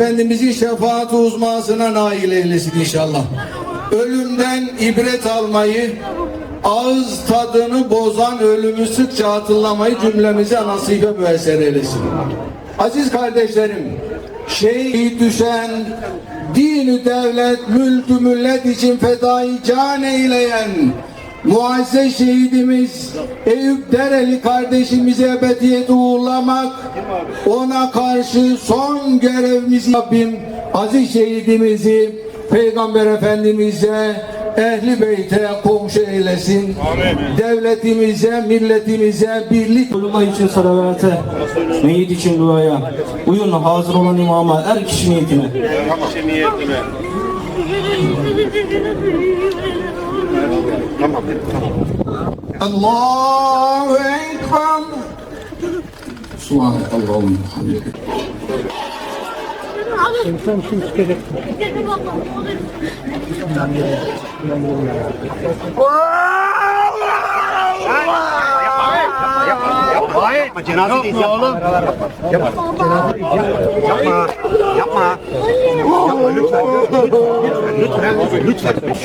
Efendimizin şefaat uzmasına nail eylesin inşallah. Ölümden ibret almayı, ağız tadını bozan ölümü sıkça hatırlamayı cümlemize nasibe müesser eylesin. Aziz kardeşlerim, şehit düşen, dini devlet, mülkü millet için fedai can eyleyen, muazzez şehidimiz Eyüp Dereli kardeşimizi ebediyete uğurlamak, ona karşı son görevimizi Rabbim aziz şehidimizi Peygamber Efendimiz'e ehli beyte komşu eylesin. Devletimize, milletimize birlik Ulullah için salavate, meyit için duaya, uyun hazır olan imama, er kişi niyetine. Kişi niyetine. Allahu Ekber. Subhanallahum. Yapma cenazedeyiz yapma. Yapma. Yapma. Yapma. Yapma lütfen. Lütfen. Lütfen. Lütfen.